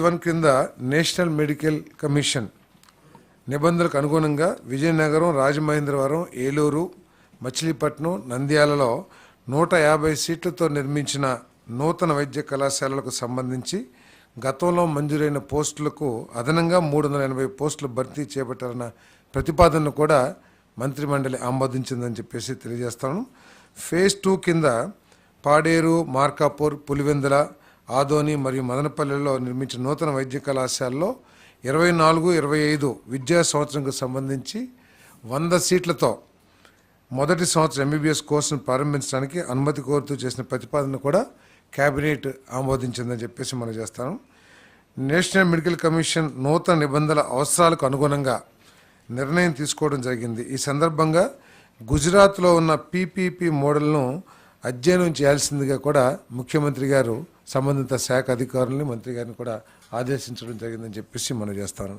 One కింద national medical commission. నిబంధనలకు అనుగుణంగా విజయనగరం రాజమహేంద్రవరం ఏలూరు మచిలీపట్నం నంద్యాలలో నూట యాభై సీట్లతో నిర్మించిన నూతన వైద్య కళాశాలలకు సంబంధించి గతంలో మంజూరైన పోస్టులకు అదనంగా మూడు వందల ఎనభై పోస్టులు భర్తీ చేపట్టాలన్న ప్రతిపాదనను కూడా మంత్రిమండలి ఆమోదించిందని చెప్పేసి తెలియజేస్తాను. ఫేజ్ టూ కింద పాడేరు మార్కాపూర్ పులివెందుల ఆదోని మరియు మదనపల్లిలో నిర్మించిన నూతన వైద్య కళాశాలలో ఇరవై నాలుగు ఇరవై ఐదు విద్యా సంవత్సరంకు సంబంధించి వంద సీట్లతో మొదటి సంవత్సరం ఎంబీబీఎస్ కోర్సును ప్రారంభించడానికి అనుమతి కోరుతూ చేసిన ప్రతిపాదన కూడా కేబినెట్ ఆమోదించిందని చెప్పేసి మనం చేస్తాను. నేషనల్ మెడికల్ కమిషన్ నూతన నిబంధనల అవసరాలకు అనుగుణంగా నిర్ణయం తీసుకోవడం జరిగింది. ఈ సందర్భంగా గుజరాత్లో ఉన్న పీపీపీ మోడల్ను అధ్యయనం చేయాల్సిందిగా కూడా ముఖ్యమంత్రి గారు సంబంధిత శాఖ అధికారులని మంత్రి గారిని కూడా ఆదేశించడం జరిగిందని చెప్పేసి మనం చేస్తాను.